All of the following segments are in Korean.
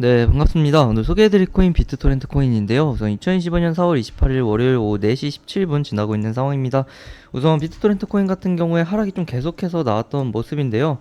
네, 반갑습니다. 오늘 소개해드릴 코인 비트토렌트 코인인데요. 우선 2025년 4월 28일 월요일 오후 4시 17분 지나고 있는 상황입니다. 우선 비트토렌트 코인 같은 경우에 하락이 좀 계속해서 나왔던 모습인데요.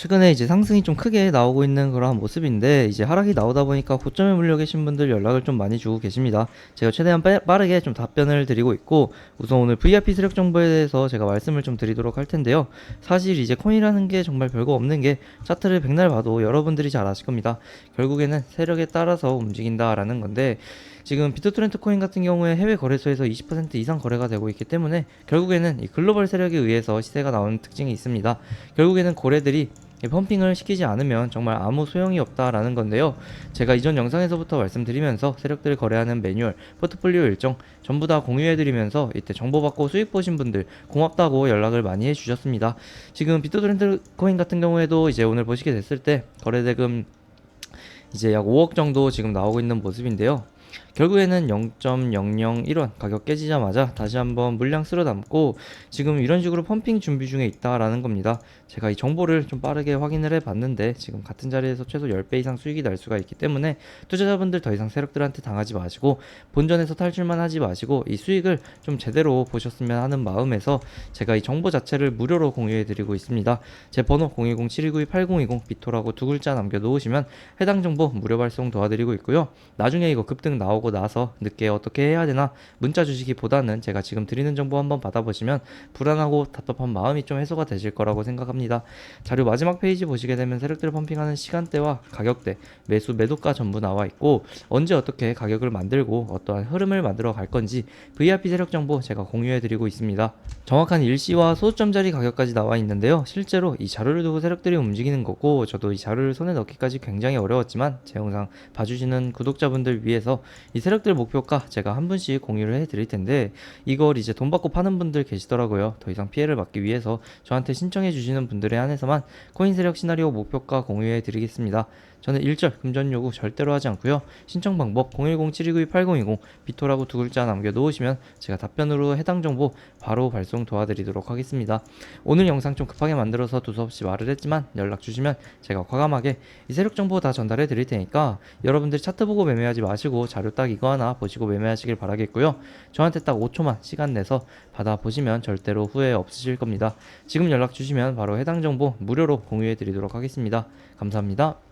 최근에 이제 상승이 좀 크게 나오고 있는 그러한 모습인데 이제 하락이 나오다 보니까 고점에 물려 계신 분들 연락을 좀 많이 주고 계십니다. 제가 최대한 빠, 빠르게 좀 답변을 드리고 있고 우선 오늘 VIP 세력 정보에 대해서 제가 말씀을 좀 드리도록 할 텐데요. 사실 이제 코인이라는 게 정말 별거 없는 게 차트를 백날 봐도 여러분들이 잘 아실 겁니다. 결국에는 세력에 따라서 움직인다라는 건데 지금 비트토렌트 코인 같은 경우에 해외 거래소에서 20% 이상 거래가 되고 있기 때문에 결국에는 이 글로벌 세력에 의해서 시세가 나오는 특징이 있습니다. 결국에는 고래들이 이 펌핑을 시키지 않으면 정말 아무 소용이 없다라는 건데요. 제가 이전 영상에서부터 말씀드리면서 세력들 거래하는 매뉴얼, 포트폴리오 일정 전부 다 공유해드리면서 이때 정보 받고 수익 보신 분들 고맙다고 연락을 많이 해주셨습니다. 지금 비트토렌트 코인 같은 경우에도 이제 오늘 보시게 됐을 때 거래대금 이제 약 5억 정도 지금 나오고 있는 모습인데요. 결국에는 0.001원 가격 깨지자마자 다시 한번 물량 쓸어 담고 지금 이런 식으로 펌핑 준비 중에 있다라는 겁니다. 제가 이 정보를 좀 빠르게 확인을 해 봤는데 지금 같은 자리에서 최소 10배 이상 수익이 날 수가 있기 때문에 투자자분들 더 이상 세력들한테 당하지 마시고 본전에서 탈출만 하지 마시고 이 수익을 좀 제대로 보셨으면 하는 마음에서 제가 이 정보 자체를 무료로 공유해 드리고 있습니다. 제 번호 010-7292-8020 비토라고 두 글자 남겨 놓으시면 해당 정보 무료 발송 도와드리고 있고요. 나중에 이거 급등 나오고 나서 늦게 어떻게 해야 되나 문자 주시기보다는 제가 지금 드리는 정보 한번 받아보시면 불안하고 답답한 마음이 좀 해소가 되실 거라고 생각합니다. 자료 마지막 페이지 보시게 되면 세력들 펌핑하는 시간대와 가격대, 매수 매도가 전부 나와 있고 언제 어떻게 가격을 만들고 어떠한 흐름을 만들어 갈 건지 VIP 세력 정보 제가 공유해 드리고 있습니다. 정확한 일시와 소수점 자리 가격까지 나와 있는데요. 실제로 이 자료를 두고 세력들이 움직이는 거고 저도 이 자료를 손에 넣기까지 굉장히 어려웠지만 제 영상 봐주시는 구독자분들 위해서 이 세력들 목표가 제가 한 분씩 공유를 해 드릴 텐데 이걸 이제 돈 받고 파는 분들 계시더라고요. 더 이상 피해를 막기 위해서 저한테 신청해 주시는 분들에 한해서만 코인 세력 시나리오 목표가 공유해 드리겠습니다. 저는 일절 금전 요구 절대로 하지 않고요. 신청 방법 010-7292-8020 비토라고 두 글자 남겨 놓으시면 제가 답변으로 해당 정보 바로 발송 도와드리도록 하겠습니다. 오늘 영상 좀 급하게 만들어서 두서없이 말을 했지만 연락 주시면 제가 과감하게 이 세력 정보 다 전달해 드릴 테니까 여러분들이 차트 보고 매매하지 마시고 자료 딱 이거 하나 보시고 매매하시길 바라겠고요. 저한테 딱 5초만 시간 내서 받아 보시면 절대로 후회 없으실 겁니다. 지금 연락 주시면 바로 해당 정보 무료로 공유해 드리도록 하겠습니다. 감사합니다.